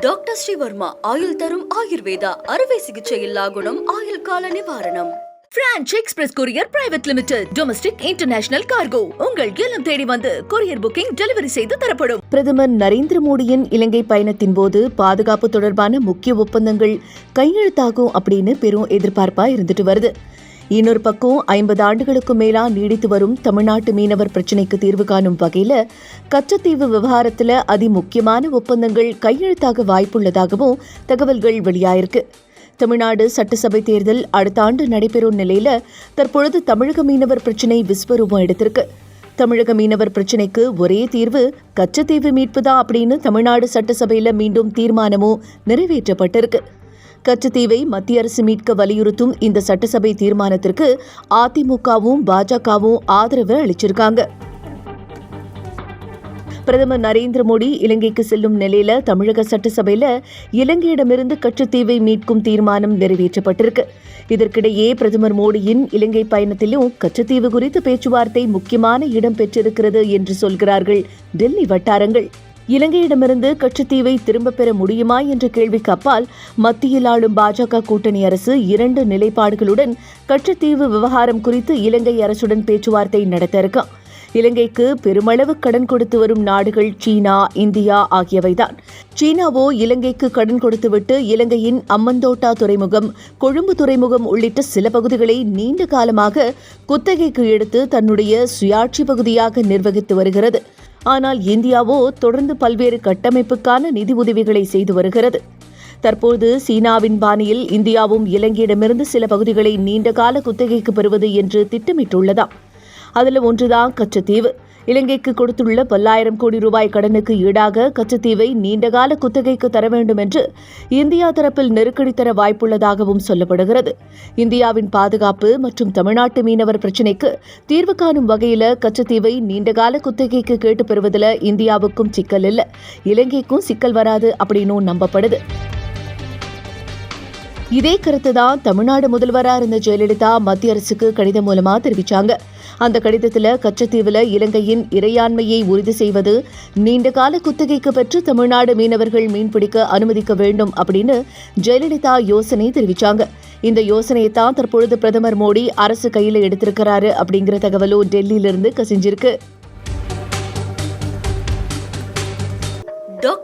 Doctor Sreevarma ஆயுள் தரும் ஆயுர்வேதா அறுவை சிகிச்சை இல்லா குணம் ஆயுள் கால நிவாரணம். Franch express courier private limited domestic international cargo உங்கள் இல்லம் தேடி வந்து கொரியர் புக்கிங் டெலிவரி செய்து தரப்படும். பிரதமர் நரேந்திர மோடியின் இலங்கை பயணத்தின் போது பாதுகாப்பு தொடர்பான முக்கிய ஒப்பந்தங்கள் கையெழுத்தாகும் அப்படின்னு பெரும் எதிர்பார்ப்பா இருந்துட்டு வருது. இன்னொரு பக்கம் ஐம்பது ஆண்டுகளுக்கு மேலா நீடித்து வரும் தமிழ்நாட்டு மீனவர் பிரச்சினைக்கு தீர்வு காணும் வகையில் கச்சத்தீவு விவகாரத்தில் அதி முக்கியமான ஒப்பந்தங்கள் கையெழுத்தாக வாய்ப்புள்ளதாகவும் தகவல்கள் வெளியாயிருக்கு. தமிழ்நாடு சட்டசபை தேர்தல் அடுத்த ஆண்டு நடைபெறும் நிலையில தற்பொழுது தமிழக மீனவர் பிரச்சினை விஸ்வரூபம் எடுத்திருக்கு. தமிழக மீனவர் பிரச்சினைக்கு ஒரே தீர்வு கச்சத்தீவு மீட்புதான் அப்படின்னு தமிழ்நாடு சட்டசபையில் மீண்டும் தீர்மானமும் நிறைவேற்றப்பட்டிருக்கு. கச்சத்தீவை மத்திய அரசு மீட்க வலியுறுத்தும் இந்த சட்டசபை தீர்மானத்திற்கு அதிமுகவும் பாஜகவும் ஆதரவு அளிச்சிருக்காங்க. பிரதமர் நரேந்திர மோடி இலங்கைக்கு செல்லும் நிலையில தமிழக சட்டசபையில இலங்கையிடமிருந்து கச்சத்தீவை மீட்கும் தீர்மானம் நிறைவேற்றப்பட்டிருக்கு. இதற்கிடையே பிரதமர் மோடியின் இலங்கை பயணத்திலும் கச்சத்தீவு குறித்த பேச்சுவார்த்தை முக்கியமான இடம் பெற்றிருக்கிறது என்று சொல்கிறார்கள் டெல்லி வட்டாரங்கள். இலங்கையிடமிருந்து கச்சத்தீவை திரும்பப் பெற முடியுமா என்ற கேள்விக்கு அப்பால் மத்தியில் ஆளும் பாஜக கூட்டணி அரசு இரண்டு நிலைப்பாடுகளுடன் கச்சத்தீவு விவகாரம் குறித்து இலங்கை அரசுடன் பேச்சுவார்த்தை நடத்த இருக்காம் இலங்கைக்கு பெருமளவு கடன் கொடுத்து வரும் நாடுகள் சீனா இந்தியா ஆகியவைதான். சீனாவோ இலங்கைக்கு கடன் கொடுத்துவிட்டு இலங்கையின் அம்மந்தோட்டா துறைமுகம் கொழும்பு துறைமுகம் உள்ளிட்ட சில பகுதிகளை நீண்ட காலமாக குத்தகைக்கு எடுத்து தன்னுடைய சுயாட்சி பகுதியாக நிர்வகித்து வருகிறது. ஆனால் இந்தியாவோ தொடர்ந்து பல்வேறு கட்டமைப்புக்கான நிதி உதவிகளை செய்து வருகிறது. தற்போது சீனாவின் பாணியில் இந்தியாவும் இலங்கையிடமிருந்து சில பகுதிகளை நீண்டகால குத்தகைக்கு பெறுவது என்று திட்டமிட்டுள்ளதாம். அதில் ஒன்றுதான் கச்சத்தீவு. இலங்கைக்கு கொடுத்துள்ள பல்லாயிரம் கோடி ரூபாய் கடனுக்கு ஈடாக கச்சத்தீவை நீண்டகால குத்தகைக்கு தர வேண்டும் என்று இந்தியா தரப்பில் நெருக்கடி தர வாய்ப்புள்ளதாகவும் சொல்லப்படுகிறது. இந்தியாவின் பாதுகாப்பு மற்றும் தமிழ்நாட்டு மீனவர் பிரச்சினைக்கு தீர்வு காணும் வகையில் கச்சத்தீவை நீண்டகால குத்தகைக்கு கேட்டு பெறுவதில் இந்தியாவுக்கும் சிக்கல் இல்லை. இலங்கைக்கும் சிக்கல் வராது அப்படின்னும் நம்பப்படுது. இதே கருத்து தான் தமிழ்நாடு முதல்வராக இருந்த ஜெயலலிதா மத்திய அரசுக்கு கடிதம் மூலமாக தெரிவிச்சாங்க. அந்த கடிதத்தில் கச்சத்தீவில் இலங்கையின் இறையாண்மையை உறுதி செய்வது நீண்டகால குத்தகைக்கு பெற்று தமிழ்நாடு மீனவர்கள் மீன்பிடிக்க அனுமதிக்க வேண்டும் அப்படின்னு ஜெயலலிதா யோசனை தெரிவிச்சாங்க. இந்த யோசனையை தான் தற்பொழுது பிரதமர் மோடி அரசு கையில் எடுத்திருக்கிறாரு அப்படிங்கிற தகவலும் டெல்லியிலிருந்து கசிஞ்சிருக்கு.